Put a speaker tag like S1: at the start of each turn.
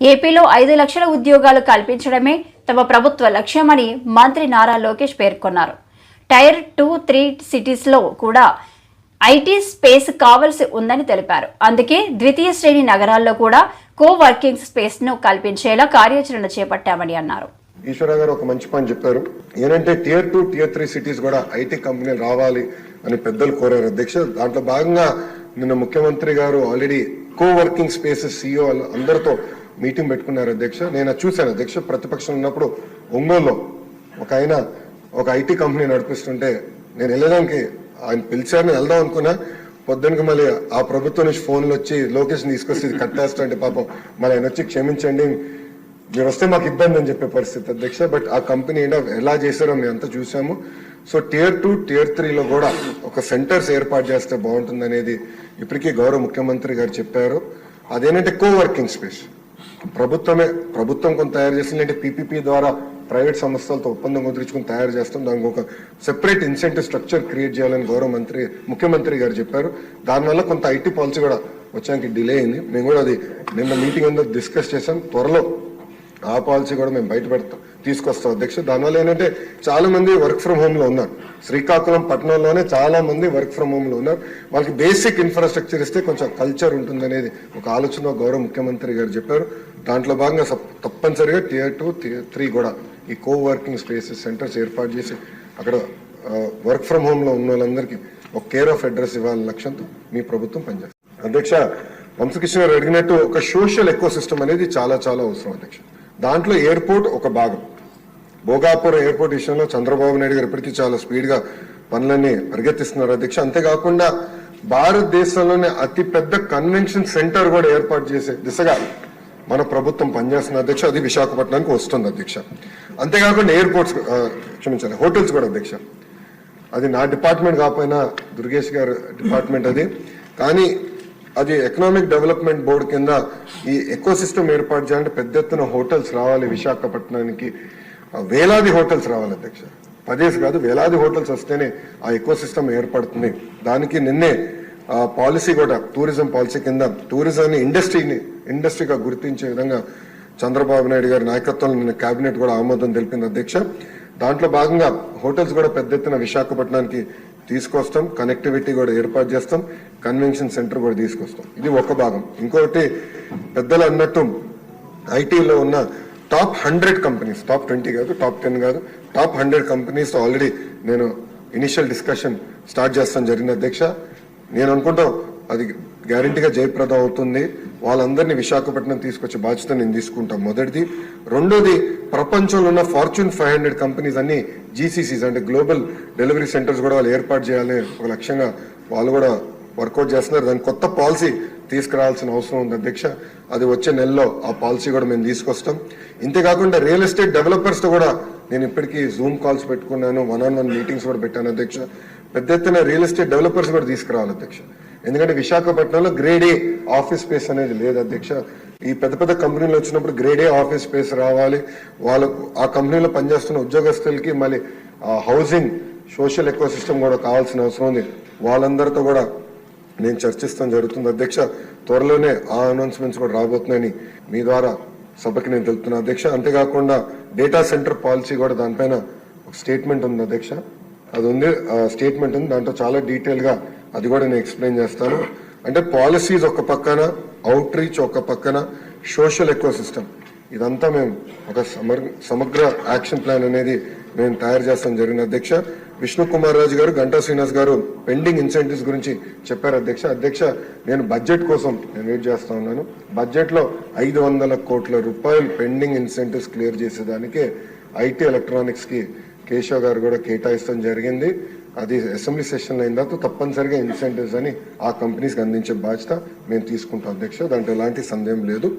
S1: ఏపీలో ఐదు లక్షల ఉద్యోగాలు కల్పించడమే తమ ప్రభుత్వ లక్ష్యమని మంత్రి నారా లోకేష్ పేర్కొన్నారు. టైర్ టూ త్రీ సిటీస్లో కూడా ఐటీ స్పేస్ కావలసి ఉందని తెలిపారు. అందుకే ద్వితీయ శ్రేణి నగరాల్లో కూడా కో వర్కింగ్ స్పేస్ను కల్పించేలా కార్యాచరణ చేపట్టామని అన్నారు.
S2: ఈశ్వర గారు ఒక మంచి పని చెప్పారు. ఏంటంటే tier two tier three cities కూడా ఐటీ కంపెనీలు రావాలి అని పెద్దలు కోరారు. అధ్యక్ష దాంట్లో భాగంగా నిన్న ముఖ్యమంత్రి గారు already co working spaces CEO అందరితో మీటింగ్ పెట్టుకున్నారు అధ్యక్ష. నేను చూశాను అధ్యక్ష. ప్రతిపక్షం ఉన్నప్పుడు ఒంగోలులో ఒక ఆయన ఒక ఐటీ కంపెనీ నడిపిస్తుంటే నేను వెళ్ళడానికి ఆయన పిలిచారని వెళ్దాం అనుకున్నా. పొద్దునకి మళ్ళీ ఆ ప్రభుత్వం నుంచి ఫోన్లు వచ్చి లొకేషన్ తీసుకొచ్చి ఇది కట్టేస్తుంటే పాపం మళ్ళీ ఆయన వచ్చి క్షమించండి మీరు వస్తే మాకు ఇబ్బంది అని చెప్పే పరిస్థితి అధ్యక్ష. బట్ ఆ కంపెనీ ఏంటో ఎలా చేశారో మేము అంతా చూసాము సో టియర్ టూ టియర్ త్రీలో కూడా ఒక సెంటర్స్ ఏర్పాటు చేస్తే బాగుంటుంది అనేది ఇప్పటికీ గౌరవ ముఖ్యమంత్రి గారు చెప్పారు. అదేంటంటే కో వర్కింగ్ స్పేస్. ప్రభుత్వమే ప్రభుత్వం కొంత తయారు చేసిందంటే పీపీపీ ద్వారా ప్రైవేట్ సంస్థలతో ఒప్పందం కుదుర్చుకుని తయారు చేస్తాం. దానికి ఒక సెపరేట్ ఇన్సెంటివ్ స్ట్రక్చర్ క్రియేట్ చేయాలని గౌరవ మంత్రి ముఖ్యమంత్రి గారు చెప్పారు. దానివల్ల కొంత ఐటీ పాలసీ కూడా వచ్చానికి డిలే అయింది. మేము కూడా అది నిన్న మీటింగ్ అందరూ డిస్కస్ చేసాం త్వరలో ఆ పాలసీ కూడా మేము బయట పెడతాం. తీసుకొస్తాం. అధ్యక్ష దానివల్ల ఏంటంటే చాలా మంది వర్క్ ఫ్రమ్ హోమ్లో ఉన్నారు. శ్రీకాకుళం పట్టణంలోనే చాలా మంది వర్క్ ఫ్రమ్ హోమ్లో ఉన్నారు. వాళ్ళకి బేసిక్ ఇన్ఫ్రాస్ట్రక్చర్ ఇస్తే కొంచెం కల్చర్ ఉంటుందనేది ఒక ఆలోచన గౌరవ ముఖ్యమంత్రి గారు చెప్పారు. దాంట్లో భాగంగా తప్పనిసరిగా టియర్ టూ త్రీ కూడా ఈ కో వర్కింగ్ స్పేసెస్ సెంటర్స్ ఏర్పాటు చేసి అక్కడ వర్క్ ఫ్రమ్ హోమ్లో ఉన్న వాళ్ళందరికీ ఒక కేర్ ఆఫ్ అడ్రస్ ఇవ్వాలనే లక్ష్యంతో మీ ప్రభుత్వం పనిచేస్తుంది. అధ్యక్ష వంశకృష్ణ గారు అడిగినట్టు ఒక సోషల్ ఎకో సిస్టమ్ అనేది చాలా చాలా అవసరం అధ్యక్ష. దాంట్లో ఎయిర్పోర్ట్ ఒక భాగం. భోగాపురం ఎయిర్పోర్ట్ విషయంలో చంద్రబాబు నాయుడు గారు ఇప్పటికీ చాలా స్పీడ్గా పనులన్నీ పరిగెత్తిస్తున్నారు. అధ్యక్ష అంతేకాకుండా భారతదేశంలోనే అతిపెద్ద కన్వెన్షన్ సెంటర్ కూడా ఏర్పాటు చేసే దిశగా మన ప్రభుత్వం పనిచేస్తున్న అధ్యక్ష అది విశాఖపట్నానికి వస్తుంది అధ్యక్ష. అంతేకాకుండా ఎయిర్పోర్ట్స్ క్షమించాలి హోటల్స్ కూడా అధ్యక్ష. అది నా డిపార్ట్మెంట్ కాకపోయినా దుర్గేష్ గారు డిపార్ట్మెంట్ అది. కానీ అది ఎకనామిక్ డెవలప్మెంట్ బోర్డు కింద ఈ ఎకో సిస్టమ్ ఏర్పాటు చేయాలంటే పెద్ద ఎత్తున హోటల్స్ రావాలి విశాఖపట్నానికి. వేలాది హోటల్స్ రావాలి అధ్యక్ష. పదేసి కాదు వేలాది హోటల్స్ వస్తేనే ఆ ఎకో సిస్టమ్ ఏర్పడుతుంది. దానికి నిన్నే పాలసీ కూడా టూరిజం పాలసీ కింద టూరిజాన్ని ఇండస్ట్రీని ఇండస్ట్రీగా గుర్తించే విధంగా చంద్రబాబు నాయుడు గారి నాయకత్వంలో నిన్న కేబినెట్ కూడా ఆమోదం తెలిపింది అధ్యక్ష. దాంట్లో భాగంగా హోటల్స్ కూడా పెద్ద ఎత్తున విశాఖపట్నానికి తీసుకొస్తాం. కనెక్టివిటీ కూడా ఏర్పాటు చేస్తాం. కన్వెన్షన్ సెంటర్ కూడా తీసుకొస్తాం. ఇది ఒక భాగం. ఇంకొకటి పెద్దలు అన్నట్టు ఐటీలో ఉన్న top hundred companies top twenty కాదు టాప్ టెన్ కాదు టాప్ హండ్రెడ్ కంపెనీస్ ఆల్రెడీ నేను ఇనిషియల్ డిస్కషన్ స్టార్ట్ చేస్తాను జరిగిన అధ్యక్ష. నేను అనుకుంటా అది గ్యారంటీగా జయప్రదం అవుతుంది. వాళ్ళందరినీ విశాఖపట్నం తీసుకొచ్చే బాధ్యత నేను తీసుకుంటాం మొదటిది. రెండోది ప్రపంచంలో ఉన్న ఫార్చ్యూన్ ఫైవ్ హండ్రెడ్ కంపెనీస్ అన్ని జీసీసీస్ అంటే గ్లోబల్ డెలివరీ సెంటర్స్ కూడా వాళ్ళు ఏర్పాటు చేయాలి ఒక లక్ష్యంగా వాళ్ళు కూడా వర్కౌట్ చేస్తున్నారు. దాని కొత్త పాలసీ తీసుకురావాల్సిన అవసరం ఉంది అధ్యక్ష. అది వచ్చే నెలలో ఆ పాలసీ కూడా మేము తీసుకొస్తాం. ఇంతేకాకుండా రియల్ ఎస్టేట్ డెవలపర్స్తో కూడా నేను ఇప్పటికీ జూమ్ కాల్స్ పెట్టుకున్నాను వన్ ఆన్ వన్ మీటింగ్స్ కూడా పెట్టాను అధ్యక్ష. పెద్ద ఎత్తున రియల్ ఎస్టేట్ డెవలపర్స్ కూడా తీసుకురావాలి అధ్యక్ష. ఎందుకంటే విశాఖపట్నంలో గ్రేడ్ ఏ ఆఫీస్ స్పేస్ అనేది లేదు అధ్యక్ష. ఈ పెద్ద పెద్ద కంపెనీలు వచ్చినప్పుడు గ్రేడ్ ఏ ఆఫీస్ స్పేస్ రావాలి. వాళ్ళకు ఆ కంపెనీలో పనిచేస్తున్న ఉద్యోగస్తులకి మళ్ళీ హౌసింగ్ సోషల్ ఎకో సిస్టమ్ కూడా కావాల్సిన అవసరం ఉంది. వాళ్ళందరితో కూడా నేను చర్చిస్తాం జరుగుతుంది అధ్యక్ష. త్వరలోనే ఆ అనౌన్స్మెంట్స్ కూడా రాబోతున్నాయని మీ ద్వారా సభకి నేను తెలుపుతున్నా అధ్యక్ష. అంతేకాకుండా డేటా సెంటర్ పాలసీ కూడా దానిపైన ఒక స్టేట్మెంట్ ఉంది అధ్యక్ష. అది ఉంది స్టేట్మెంట్ ఉంది. దాంట్లో చాలా డీటెయిల్గా అది కూడా నేను ఎక్స్ప్లెయిన్ చేస్తాను. అంటే పాలసీస్ ఒక పక్కన అవుట్ రీచ్ ఒక పక్కన సోషల్ ఎకో సిస్టమ్ ఇదంతా మేము ఒక సమగ్ర సమగ్ర యాక్షన్ ప్లాన్ అనేది మేము తయారు చేస్తాం జరిగిన అధ్యక్ష విష్ణు కుమార్ రాజు గారు గంటా శ్రీనివాస్ గారు పెండింగ్ ఇన్సెంటివ్స్ గురించి చెప్పారు అధ్యక్ష. అధ్యక్ష నేను బడ్జెట్ కోసం నేను వెయిట్ చేస్తా ఉన్నాను. బడ్జెట్లో ఐదు వందల కోట్ల రూపాయలు పెండింగ్ ఇన్సెంటివ్స్ క్లియర్ చేసేదానికి ఐటీ ఎలక్ట్రానిక్స్కి కేశవ్ గారు కూడా కేటాయిస్తాం జరిగింది. అది అసెంబ్లీ సెషన్ అయిన తర్వాత తప్పనిసరిగా ఇన్సెంటివ్స్ అని ఆ కంపెనీస్కి అందించే బాధ్యత మేము తీసుకుంటాం అధ్యక్ష. దాంట్లో ఎలాంటి సందేహం లేదు.